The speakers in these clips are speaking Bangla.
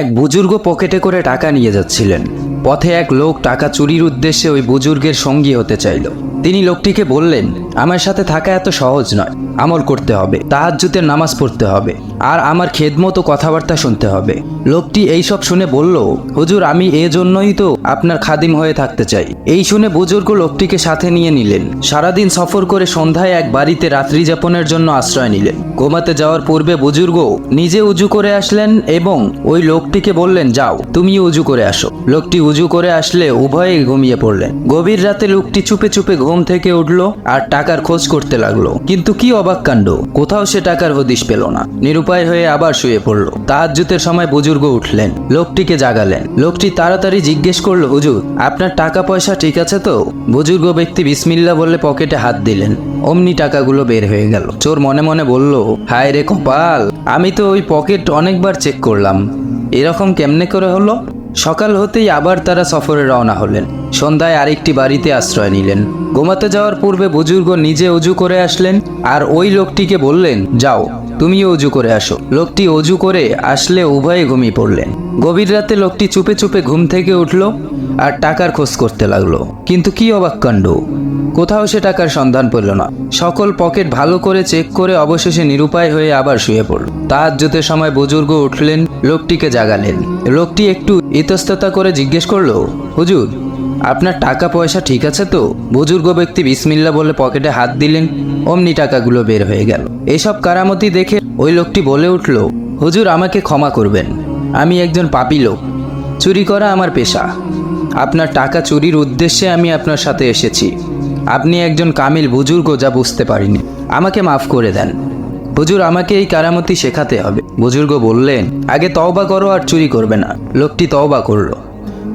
এক বুজুর্গ পকেটে করে টাকা নিয়ে যাচ্ছিলেন। পথে এক লোক টাকা চুরির উদ্দেশ্যে ওই বুজুর্গের সঙ্গী হতে চাইল। তিনি লোকটিকে বললেন, আমার সাথে থাকা এত সহজ নয়। আমল করতে হবে, তাহাজ্জুতের নামাজ পড়তে হবে, আর আমার খেদমতো কথাবার্তা শুনতে হবে। লোকটি এই সব শুনে বলল, হুজুর, আমি এজন্যই তো আপনার খাদিম হয়ে থাকতে চাই। এই শুনে বুজুর্গ লোকটিকে সাথে নিয়ে নিলেন। সারাদিন সফর করে সন্ধ্যায় এক বাড়িতে রাত্রি যাপনের জন্য আশ্রয় নিলেন। ঘুমাতে যাওয়ার পূর্বে বুজুর্গ নিজে উজু করে আসলেন এবং ওই লোকটিকে বললেন, যাও, তুমি উজু করে আসো। লোকটি উজু করে আসলে উভয়ে ঘুমিয়ে পড়লেন। গভীর রাতে লোকটি চুপে চুপে ঘুম থেকে উঠল আর টাকার খোঁজ করতে লাগল। কিন্তু কি অবাক কাণ্ড, কোথাও সে টাকার হদিশ পেল না। নিরুপায় হয়ে আবার শুয়ে পড়ল। তাহাজ্জুতের সময় বুজুর্গ উঠলেন, লোকটিকে জাগালেন। লোকটি তাড়াতাড়ি জিজ্ঞেস করল, হুজুর, আপনার টাকা পয়সা ঠিক আছে তো? বুজুর্গ ব্যক্তি বিসমিল্লা বলে পকেটে হাত দিলেন। অমনি টাকাগুলো বের হয়ে গেল। চোর মনে মনে বলল, হায় রে কপাল, আমি তো ওই পকেট অনেকবার চেক করলাম। এরকম কেমনে করে হলো? সকাল হতেই আবার তারা সফরে রওনা হলেন। সন্ধ্যায় আরেকটি বাড়িতে আশ্রয় নিলেন। ঘুমাতে যাওয়ার পূর্বে বুজুর্গ নিজে অজু করে আসলেন আর ওই লোকটিকে বললেন, যাও, তুমিও অজু করে আসো। লোকটি অজু করে আসলে উভয়ে ঘুমিয়ে পড়লেন। গভীর রাতে লোকটি চুপে চুপে ঘুম থেকে উঠল। আর টাকার খোঁজ করতে লাগল। কিন্তু কি অবাক কাণ্ড? কোথাও সে টাকার সন্ধান পেল না। সকল পকেট ভালো করে চেক করে অবশেষে নিরুপায় হয়ে আবার শুয়ে পড়ল। তাহাজ্জুতের সময় বুজুর্গ উঠলেন, লোকটিকে জাগালেন। লোকটি একটু ইতস্ততা করে জিজ্ঞেস করল, হুজুর, আপনার টাকা পয়সা ঠিক আছে তো? বুজুর্গ ব্যক্তি বিসমিল্লা বলে পকেটে হাত দিলেন। অমনি টাকাগুলো বের হয়ে গেল। এসব কারামতি দেখে ওই লোকটি বলে উঠল, হুজুর, আমাকে ক্ষমা করবেন। আমি একজন পাপি লোক। চুরি করা আমার পেশা। আপনার টাকা চুরির উদ্দেশ্যে আমি আপনার সাথে এসেছি। আপনি একজন কামিল বুজুর্গ যা বুঝতে পারিনি। আমাকে মাফ করে দেন। হুজুর, আমাকে এই কারামতি শেখাতে হবে। বুজুর্গ বললেন, আগে তওবা করো আর চুরি করবে না। লোকটি তওবা করল।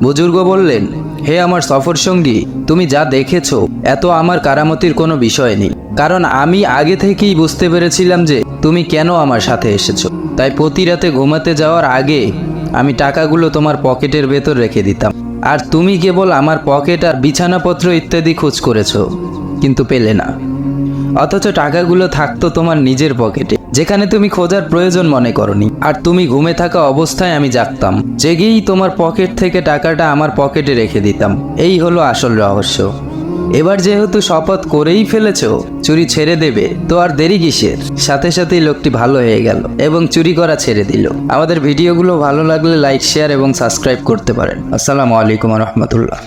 বুজুর্গ বললেন, হে আমার সফর সঙ্গী, তুমি যা দেখেছ, এত আমার কারামতির কোনো বিষয় নেই। কারণ আমি আগে থেকেই বুঝতে পেরেছিলাম যে তুমি কেন আমার সাথে এসেছ। তাই প্রতি রাতে ঘুমাতে যাওয়ার আগে আমি টাকাগুলো তোমার পকেটের ভেতর রেখে দিতাম। আর তুমি কেবল আমার পকেট আর বিছানাপত্র ইত্যাদি খোঁজ করেছ, কিন্তু পেলে না। অথচ টাকাগুলো থাকতো তোমার নিজের পকেটে, যেখানে তুমি খোঁজার প্রয়োজন মনে করনি। আর তুমি ঘুমে থাকা অবস্থায় আমি জাগতাম, জেগেই তোমার পকেট থেকে টাকাটা আমার পকেটে রেখে দিতাম। এই হলো আসল রহস্য। এবার যেহেতু শপথ করেই ফেলেছ, চুরি ছেড়ে দেবে, তো আর দেরি কিসের? সাথে সাথেই লোকটি ভালো হয়ে গেল এবং চুরি করা ছেড়ে দিল। আমাদের ভিডিওগুলো ভালো লাগলে লাইক শেয়ার এবং সাবস্ক্রাইব করতে পারেন। আসসালামু আলাইকুম রহমতুল্লাহ।